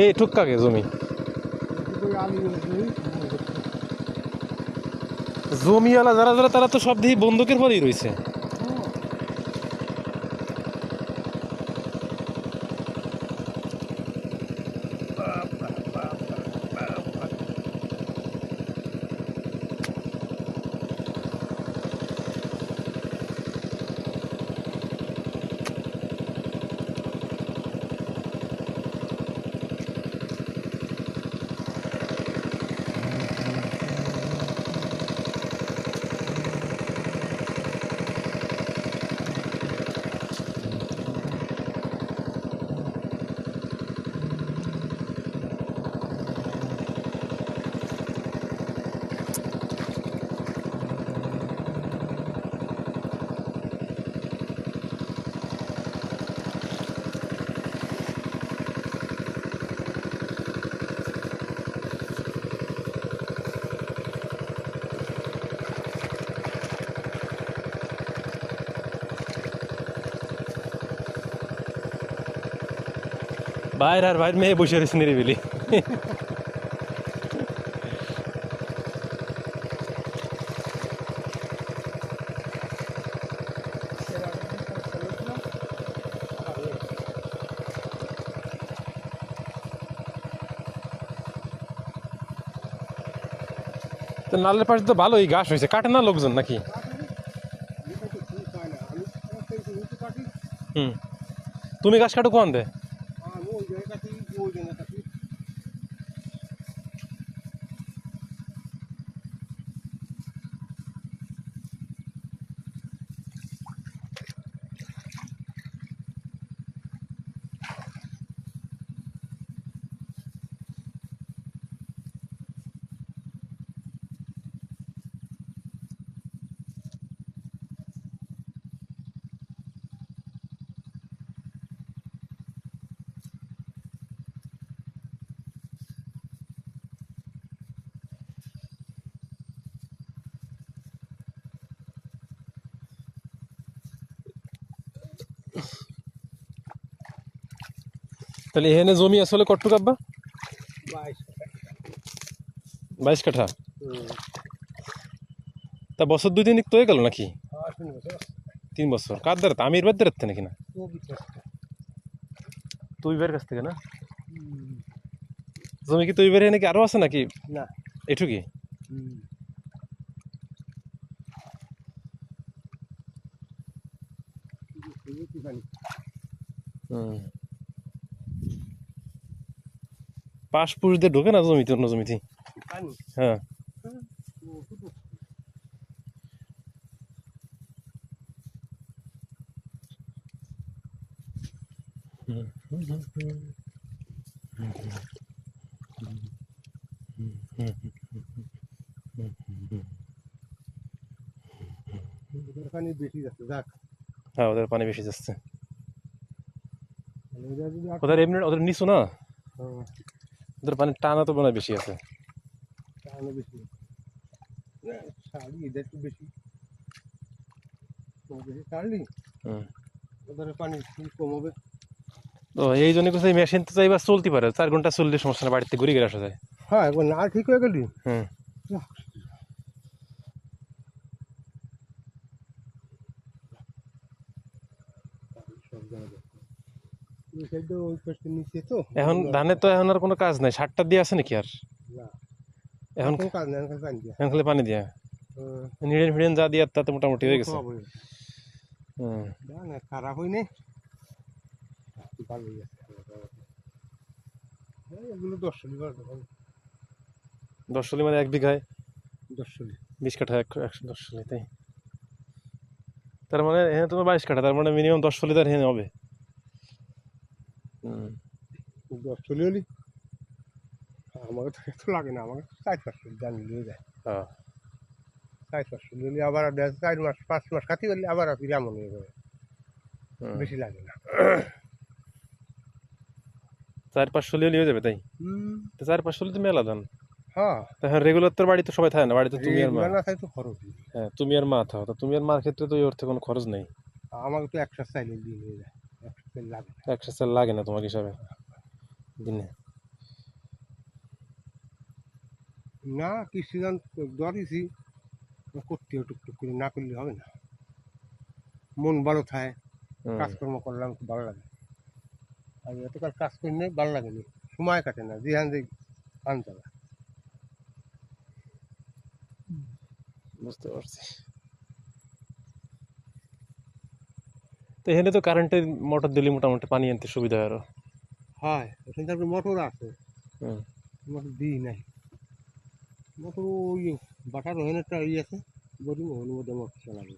এই টুক্কাকে জমি। জমিওয়ালা যারা যারা তারা তো সব দিয়ে বন্দুকের পরেই রয়েছে। বাইর আর বাইর মেয়ে বসে রয়েছে নিরিবিলি তো নালের পাশে তো ভালোই ঘাস হয়েছে। কাটে না লোকজন নাকি? হুম। তুমি ঘাস কাটো কোন দে তাহলে এখানে জমি আসলে কট্টুক আব্বা? বাইশ কাঠা। তা বছর দুই দিন তো হয়ে গেল নাকি? তিন বছর। কার দ্বারা? আমির বাদ দ্বারা নাকি না? তুই বের কাছ থেকে না? জমি কি তুই বের নাকি আরও আছে নাকি? না। হুম। পাশ পুষ দিয়ে ঢোকে না জমিতে অন্য জমিতে? হ্যাঁ। পানি বেশি যাচ্ছে যাক। হ্যাঁ ওদের পানি বেশি যাচ্ছে। মানে ওদের এমনি ওদের নিচু না? হ্যাঁ, ওদের পানি টানা তো মনে বেশি আছে। তাহলে বেশি শাড়ি এদের একটু ওদের পানি কম হবে। তো এই জন্য কিছু মেশিন তো চাইবার চলতে পারে চার ঘণ্টা চললে সমস্যা না বাড়িতে ঘুরে গেলে আসা যায়। হ্যাঁ একবার না ঠিক হয়ে গেলি। হুম সব জায়গায় ওই সাইডে ওই পাশে নিচে তো এখন ধানে তো এখন আর কোনো কাজ নাই। সারটা দিয়ে আছে নাকি আর? না। এখন কাজ এখন পানি দিয়া। এখন খালি পানি দিয়া? হ্যাঁ, নিড়েন ফিড়েন যা দিয়ে তাতে মোটামুটি হয়ে গেছে। খারাপ হয়নি হয়ে হ্যাঁ, দশ মানে এক বিঘায়? দশ বিশ কাঠা এক একশো দশ তাই? তার মানে এখানে তোমার বাইশ কাঠা তার মানে মিনিমাম দশ চল্লি তার এখানে হবে। দশ চল্লি হলি? আমাকে তো এত লাগে না আমাকে চার পাঁচ জানি নিয়ে যায়। হ্যাঁ। চার পাঁচ চল্লি হলে আবার চার মাস পাঁচ মাস খাতি করলে আবার ফিরে এমন হয়ে। যাবে বেশি লাগে না। চার পাঁচ চল্লি হলে হয়ে যাবে তাই? হুম। চার পাঁচ চল্লি তো মেলা ধান। হ্যাঁ। রেগুলার হ্যাঁ, বাড়িতে সবাই থাকে না? বাড়িতে তুমি আর মা। তো খরচ হ্যাঁ তুমি আর মা থাকো তুমি আর মার ক্ষেত্রে তো অর্থে কোনো খরচ নেই। আমাকে তো লাগে না। তোমার হিসাবে? দিনে। না করতে টুকটুক করে না করলে হবে না। মন ভালো থাকে। কাজকর্ম করলাম ভালো লাগে। আর এতকাল কাজ করি ভালো লাগেনি সময় কাটে না। যে হান যে আনতে বুঝতে পারছি। তো এখানে তো কারেন্টের মোটর দিলে মোটামুটি পানি আনতে সুবিধা হয় আরও। হয় ওখানে তারপরে মোটর আছে। হুম। মোটর দিই নাই। মোটর ওই বাটার ওখানে একটা ইয়ে আছে বলি ওখানে মধ্যে মোটর চালাবে।